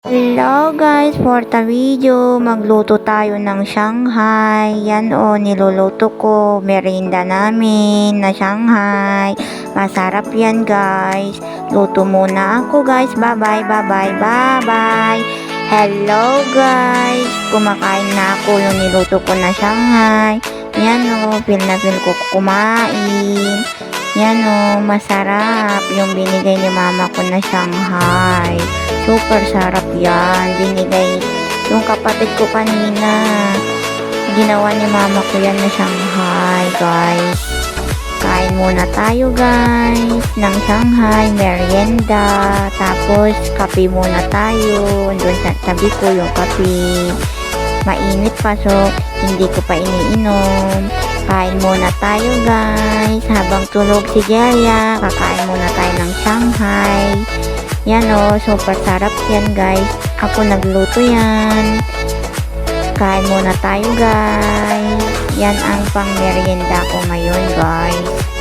Hello guys, for the video, magluto tayo ng Shanghai. Yan o, niluluto ko, merinda namin na Shanghai. Masarap yan guys. Luto muna ako guys. Bye bye, bye bye, bye bye. Hello guys, kumakain na ako yung niluto ko na Shanghai. Yan o, feel na feel ko kumain. Yan o, masarap yung binigay ni mama ko na Shanghai. Super sarap yan. Binigay yung kapatid ko kanina. Ginawa ni mama ko yan na Shanghai, guys. Kain muna tayo, guys, ng Shanghai merienda. Tapos, kape muna tayo. Doon sa tabi ko yung kape. Mainit pa, so hindi ko pa iniinom. Kain muna tayo, guys. Habang tulog si Jelia, kakain muna tayo ng Shanghai. Yan o, super sarap yan guys. Ako nagluto yan. Kain muna tayo guys. Yan ang pang merienda ko ngayon guys.